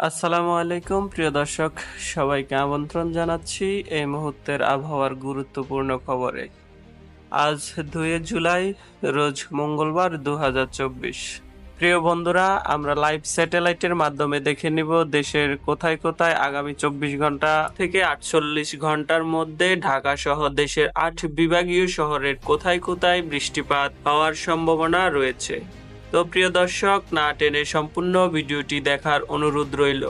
আসসালামু আলাইকুম, প্রিয় দর্শক। সবাইকে আমন্ত্রণ জানাচ্ছি এই মুহূর্তের আবহাওয়ার গুরুত্বপূর্ণ খবরে। আজ দুই জুলাই, রোজ মঙ্গলবার দু হাজার চব্বিশ। প্রিয় বন্ধুরা, আমরা লাইভ স্যাটেলাইটের মাধ্যমে দেখে নিব দেশের কোথায় কোথায় আগামী চব্বিশ ঘণ্টা থেকে আটচল্লিশ ঘণ্টার মধ্যে ঢাকা সহ দেশের আট বিভাগীয় শহরের কোথায় কোথায় বৃষ্টিপাত হওয়ার সম্ভাবনা রয়েছে। তো প্রিয় দর্শক, না টেনে সম্পূর্ণ ভিডিওটি দেখার অনুরোধ রইল।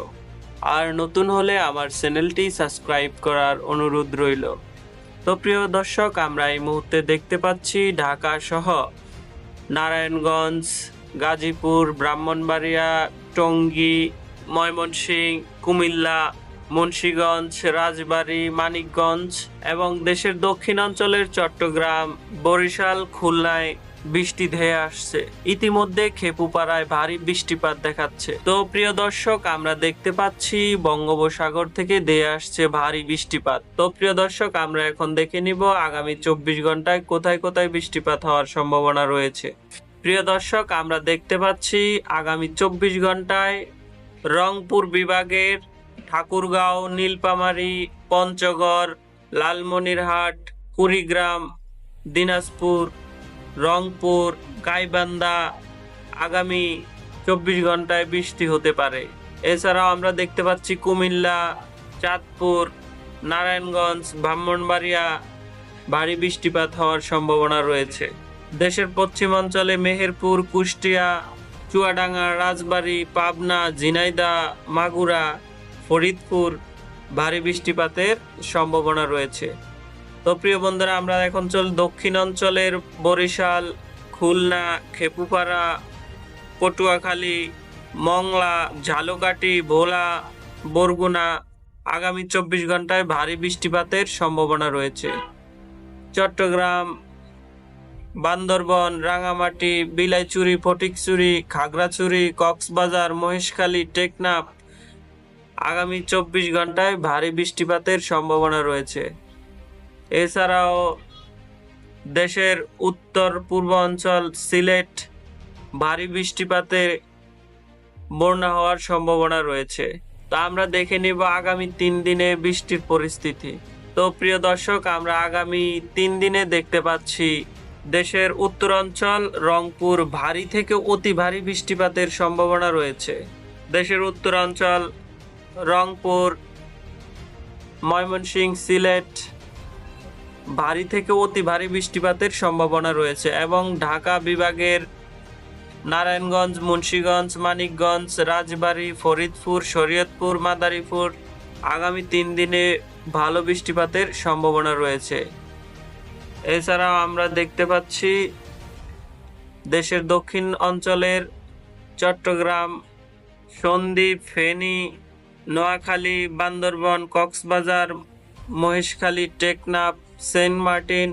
আর নতুন হলে আমার চ্যানেলটি সাবস্ক্রাইব করার অনুরোধ রইল। তো প্রিয় দর্শক, আমরা এই মুহূর্তে দেখতে পাচ্ছি ঢাকা সহ নারায়ণগঞ্জ, গাজীপুর, ব্রাহ্মণবাড়িয়া, টঙ্গী, ময়মনসিংহ, কুমিল্লা, মুন্সীগঞ্জ, রাজবাড়ী, মানিকগঞ্জ এবং দেশের দক্ষিণাঞ্চলের চট্টগ্রাম, বরিশাল, খুলনায় বৃষ্টি ধেয়ে আসছে। ইতিমধ্যে খেপুপাড়ায় ভারী বৃষ্টিপাত দেখাচ্ছে। তো প্রিয় দর্শক, আমরা দেখতে পাচ্ছি বঙ্গোপসাগর থেকে ধেয়ে আসছে ভারী বৃষ্টিপাত। তো প্রিয় দর্শক, আমরা এখন দেখে নিব আগামী চব্বিশ ঘন্টায় কোথায় কোথায় বৃষ্টিপাত হওয়ার সম্ভাবনা রয়েছে। প্রিয় দর্শক, আমরা দেখতে পাচ্ছি আগামী চব্বিশ ঘন্টায় রংপুর বিভাগের ঠাকুরগাঁও নীলপামারী পঞ্চগড়, লালমনিরহাট, কুড়িগ্রাম, দিনাজপুর রংপুর গাইবান্ধা আগামী চব্বিশ ঘন্টায় বৃষ্টি হতে পারে। এছাড়াও আমরা দেখতে পাচ্ছি কুমিল্লা, চাঁদপুর, নারায়ণগঞ্জ, ব্রাহ্মণবাড়িয়া ভারী বৃষ্টিপাত হওয়ার সম্ভাবনা রয়েছে। দেশের পশ্চিমাঞ্চলে মেহেরপুর, কুষ্টিয়া, চুয়াডাঙ্গা, রাজবাড়ী, পাবনা ঝিনাইদা মাগুরা, ফরিদপুর ভারী বৃষ্টিপাতের সম্ভাবনা রয়েছে। তো প্রিয় বন্ধুরা, আমরা এখন চল দক্ষিণ অঞ্চলের বরিশাল, খুলনা, খেপুপাড়া, পটুয়াখালী, মংলা, ঝালকাঠি, ভোলা, বরগুনা আগামী চব্বিশ ঘন্টায় ভারী বৃষ্টিপাতের সম্ভাবনা রয়েছে। চট্টগ্রাম, বান্দরবন রাঙামাটি বিলাইচুরি, ফটিকচুরি, খাগড়াছড়ি, কক্সবাজার, মহেশখালী, টেকনাফ আগামী চব্বিশ ঘন্টায় ভারী বৃষ্টিপাতের সম্ভাবনা রয়েছে। এছাড়াও দেশের উত্তর, পূর্ব অঞ্চল, সিলেট, ভারী বৃষ্টিপাতে বন্যা হওয়ার সম্ভাবনা রয়েছে। তো আমরা দেখে নিব আগামী তিন দিনে বৃষ্টির পরিস্থিতি। তো প্রিয় দর্শক, আমরা আগামী তিন দিনে দেখতে পাচ্ছি দেশের উত্তরাঞ্চল রংপুর ভারী থেকে অতি ভারী বৃষ্টিপাতের সম্ভাবনা রয়েছে। দেশের উত্তরাঞ্চল রংপুর, ময়মনসিংহ, সিলেট ভারী থেকে অতি ভারী বৃষ্টিপাতের সম্ভাবনা রয়েছে এবং ঢাকা বিভাগের নারায়ণগঞ্জ, মুন্সীগঞ্জ, মানিকগঞ্জ, রাজবাড়ী, ফরিদপুর, শরীয়তপুর, মাদারীপুর আগামী তিন দিনে ভালো বৃষ্টিপাতের সম্ভাবনা রয়েছে। এছাড়াও আমরা দেখতে পাচ্ছি দেশের দক্ষিণ অঞ্চলের চট্টগ্রাম, সন্দ্বীপ, ফেনী, নোয়াখালী, বান্দরবন, কক্সবাজার, মহেশখালী, টেকনাফ সেন্ট মার্টিন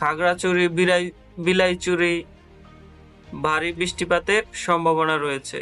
খাগড়াচুরি বিলাই বিলাইচুরি ভারী বৃষ্টিপাতের সম্ভাবনা রয়েছে।